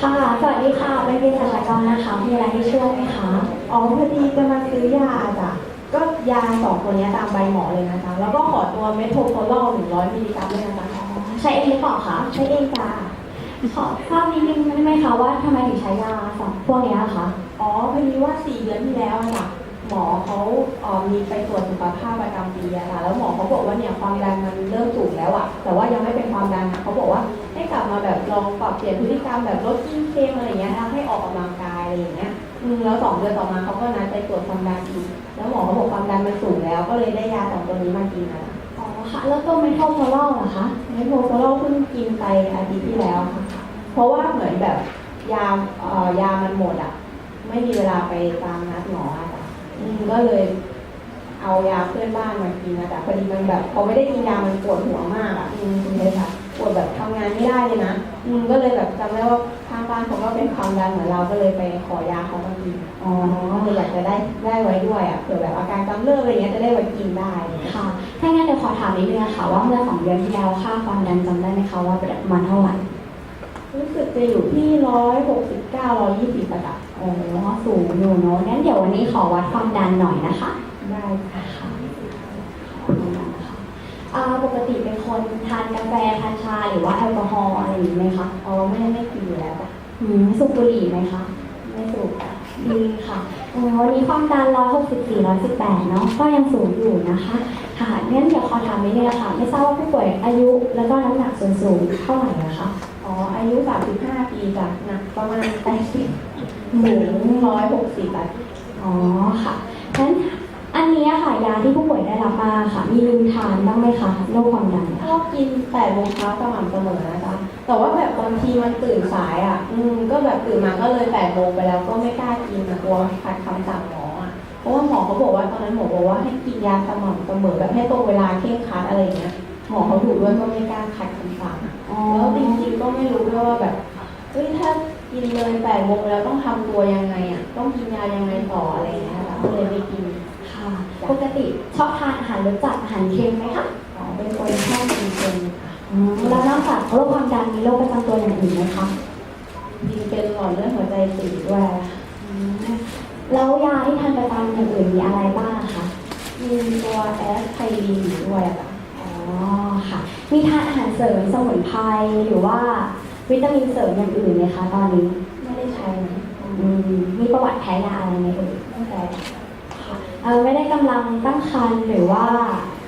ค่ะ สวัสดีค่ะเป็นเภสัชกรนะคะ มีอะไรให้ช่วยไหมคะ อ๋อ พอดีจะมาซื้อยาจ้ะ ก็ยาสองตัวเนี้ยตามใบหมอเลยนะจ๊ะแล้วก็ขอตัวเมโทรโพลอล100มิลลิกรัมด้วยนะจ๊ะใช้เองหรือเปล่าคะ ใช้เองจ้ะ ขอทราบนิดนึงได้ไหมคะว่าทำไมถึงใช้ยาสองพวกเนี้ยคะ อ๋อ พอดีว่าสี่เดือนที่แล้วอะจ้ะหมอเขาเอ่อมีไปตรวจสุขภาพประจำปีอะค่ะ แล้วหมอเขาบอกว่าเนี่ยความดันมันเริ่มสูงแล้วอะแต่ว่ายังไม่เป็นความดันนะเขาบอกว่า ให้กลับมาแบบลองปรับเปลี่ยนพฤติกรรมแบบลดกินเค็มอะไรอย่างเงี้ยนะให้ออกกำลังกายอะไรอย่างเงี้ยอืมแล้วสองเดือนต่อมาเขาก็นัดไปตรวจความดันอีกแล้วหมอเขาบอกความดันมันสูงแล้ว ก็เลยได้ยาสองตัวนี้มากินนะอ๋อค่ะ แล้วตัวเมทัลโพลอลเหรอคะเมโทรโพลอลเพิ่งกินไปอาทิตย์ที่แล้วค่ะ เพราะว่าเหมือนแบบยาเอ่อยามันหมดอะ ไม่มีเวลาไปตามนัดหมออะจ้ะอืมก็เลยเอายาเพื่อนบ้านมากินนะจ๊ะพอดีมันแบบพอไม่ได้กินยามันปวดหัวมากอะอืมคุณเลยค่ะ ปวดแบบทำงานไม่ได้เลยนะอืมก็เลยแบบจำได้ว่าข้างบ้านเขาก็เป็นความดันเหมือนเราก็เลยไปขอยาเขามากินอ๋อก็เลยอยากจะได้ได้ไว้ด้วยอะเผื่อแบบอาการกำเริบอะไรเงี้ยจะได้ไว้กินได้อะไรเงี้ยค่ะถ้างั้นเดี๋ยวขอถามนิดนึงนะคะว่าเมื่อสองเดือนที่แล้วค่าความดันจำได้ไหมคะว่าประมาณเท่าไหร่รู้สึกจะอยู่ที่ร้อยหกสิบเก้าร้อยยี่สิบประจับโอ้สูงอยู่เนอะงั้นเดี๋ยววันนี้ขอวัดความดันหน่อยนะคะ ได้ค่ะ ค่ะความดันนะคะ อ่าปกติเป็นคนทานกาแฟทานชาหรือว่าแอลกอฮอล์อะไรอย่างนี้ไหมคะอ๋อไม่ไม่กินอยู่แล้วจ้ะอืมสูบบุหรี่ไหมคะไม่สูบค่ะดีค่ะอ๋อวันนี้ความดัน164 118เนาะก็ยังสูงอยู่นะคะค่ะงั้นเดี๋ยวขอถามนิดนึงนะคะไม่ทราบว่าผู้ป่วยอายุแล้วก็น้ำหนักส่วนสูงเท่าไหร่อะคะอ๋ออายุสามสิบห้าปีจ้ะหนักประมาณแปดสิบสูงร้อยหกสิบอะอ๋อค่ะงั้นอันนี้อะค่ะ ยา ที่ผู้ป่วยได้รับมาค่ะ มีลืมทานบ้างไหมคะโรคความดันอะชอบกินแปดโมงเช้าสม่ำเสมอนะจ๊ะแต่ว่าแบบบางทีมันตื่นสายอะ อืมก็แบบตื่นมาก็เลยแปดโมงไปแล้วก็ไม่กล้ากินนะกลัวขัดคำสั่งหมออะเพราะว่าหมอเขาบอกว่าตอนนั้นหมอบอกว่าให้กินยาสม่ำเสมอแบบให้ตรงเวลาเคร่งครัดอะไรอย่างเงี้ยหมอเขาถูกด้วยก็ไม่กล้าขัดคำสั่งอะอ๋อแล้วจริงๆก็ไม่รู้ด้วยว่าแบบเฮ้ยถ้ากินเลยแปดโมงแล้วต้องทำตัวยังไงอะต้องกินยายังไงต่ออะไรอย่างเงี้ยค่ะก็ เลยไม่กินค่ะ ปกติชอบทานอาหารรสจัดอาหารเค็มไหมคะอ๋อเป็นคนชอบกินเค็มค่ะอืมแล้วนอกจากโรคความดันมีโรคประจำตัวอย่างอื่นไหมคะกินเป็นหลอดเลือดหัวใจตีบด้วยค่ะอืมแล้วยาที่ทานประจำอย่างอื่นมีอะไรบ้างคะมีตัวแอสไพรินอยู่ด้วยอะค่ะอ๋อค่ะ มีทานอาหารเสริมสมุนไพรหรือว่าวิตามินเสริมอย่างอื่นไหมคะตอนนี้ ไม่ได้ใช้นะอืมมีประวัติแพ้ยาอะไรไหมเอ่ย ตั้งแต่ ค่ะเออ ไม่ได้กำลังตั้งครรภ์หรือว่า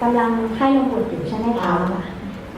กำลังให้นมบุตรอยู่ใช่ไหมคะ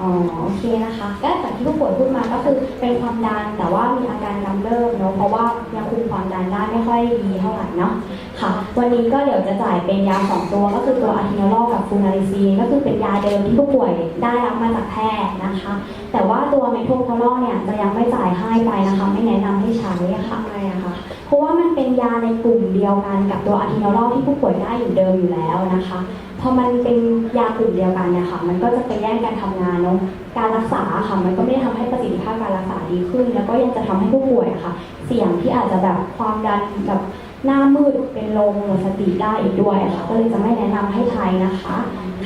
อ๋อโอเคนะคะก็จากที่ผู้ป่วยพูดมาก็คือเป็นความดันแต่ว่ามีอาการกำเริบเนาะเพราะว่ายังคุมความดันได้ไม่ค่อยดีเท่าไหร่เนาะค่ะ วันนี้ก็เดี๋ยวจะจ่ายเป็นยาสองตัวก็คือตัวอะทิโนลกับฟูนาริซีนก็คือเป็นยาเดิมที่ผู้ป่วยได้รับมาจากแพทย์นะคะ แต่ว่าตัวเมโทรโพลอลเนี่ยจะยังไม่จ่ายให้ไปนะคะ ไม่แนะนำให้ใช้ค่ะทำไมอะคะ ราะว่ามันเป็นยาในกลุ่มเดียวกันกับตัวอะทิโนลที่ผู้ป่วยได้อยู่เดิมอยู่แล้วนะคะพอมันเป็นยากลุ่มเดียวกันเนี่ยค่ะ มันก็จะไปแย่งกันทำงานเนาะ การรักษาค่ะ มันก็ไม่ได้ทำให้ประสิทธิภาพการรักษาดีขึ้น แล้วก็ยังจะทำให้ผู้ป่วยค่ะ เสี่ยงที่อาจจะแบบความดันแบบหน้ามืดเป็นลมหมดสติได้อีกด้วยค่ะ ก็เลยจะไม่แนะนำให้ใช้นะคะ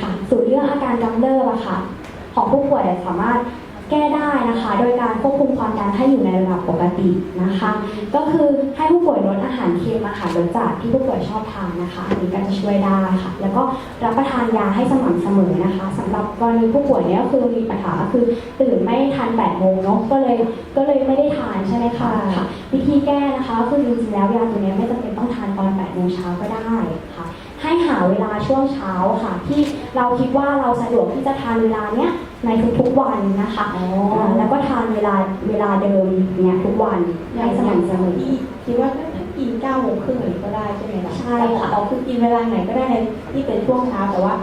ค่ะ ส่วนเรื่องอาการกำเริบอะค่ะ ของผู้ป่วยสามารถ แก้ได้นะคะ โดยการควบคุมความดันให้อยู่ในระดับปกตินะคะ ก็คือให้ผู้ป่วยลดอาหารเค็มอาหารรสจัดที่ผู้ป่วยชอบทานนะคะอันนี้ก็จะช่วยได้ค่ะ แล้วก็รับประทานยาให้สม่ำเสมอนะคะสำหรับกรณีผู้ป่วยเนี่ยก็คือมีปัญหาก็คือตื่นไม่ทัน8โมงเนาะก็เลยก็เลยไม่ได้ทานใช่ไหมคะค่ะ วิธีแก้นะคะก็คือจริงๆแล้วยาตัวเนี้ยไม่จำเป็นต้องทานตอน8โมงเช้าก็ได้ค่ะ ให้หาเวลาช่วงเช้าค่ะ ที่เราคิดว่าเราสะดวกที่จะทานเวลาเนี้ยในทุกๆวันนะคะอ๋ออ่าแล้วก็ทานเวลาเวลาเดิมเนี่ยทุกวันอให้ย่างสอย่างม่ำเสมอที่คิดว่าถ้ากินเก้าโมงครึ่งอะไรก็ได้ใช่ไหมคะใช่ค่ะอ๋อคือกินเวลาไหนก็ได้ในที่เป็นช่วงเช้าแต่ว่า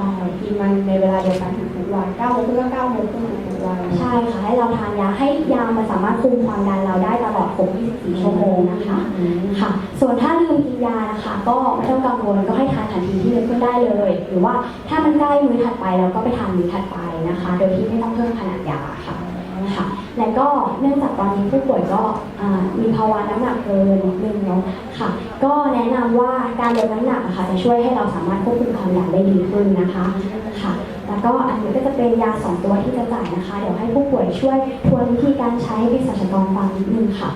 กินมันในเวลาเดียวกันทุกๆวันเก้าโมงครึ่งก็เก้าโมงครึ่งทุกๆวันใช่ค่ะให้เราทานยาให้ยามันสามารถคุมความดันเราได้ตลอด ครบ24 ชั่วโมงนะคะอืมค่ะ ส่วนถ้าลืมกินยานะคะ ก็ไม่ต้องกังวลก็ให้ทานทันทีที่นึกขึ้นได้เลย หรือว่าถ้ามันใกล้มื้อถัดไปเราก็ไปทานมื้อถัดไปนะคะ โดยที่ไม่ต้องเพิ่มขนาดยาค่ะค่ะและก็เนื่องจากตอนนี้ผู้ป่วยก็อ่ามีภาวะน้ำหนักเกินนิดนึงเนาะค่ะ ก็แนะนำว่าการลดน้ำหนักอะค่ะจะช่วยให้เราสามารถควบคุมความดันได้ดีขึ้นนะคะค่ะ แล้วก็อันนี้ก็จะเป็นยาสองตัวที่จะจ่ายนะคะ เดี๋ยวให้ผู้ป่วยช่วยทวนวิธีการใช้ให้สัชกรฟังนิดนึงค่ะ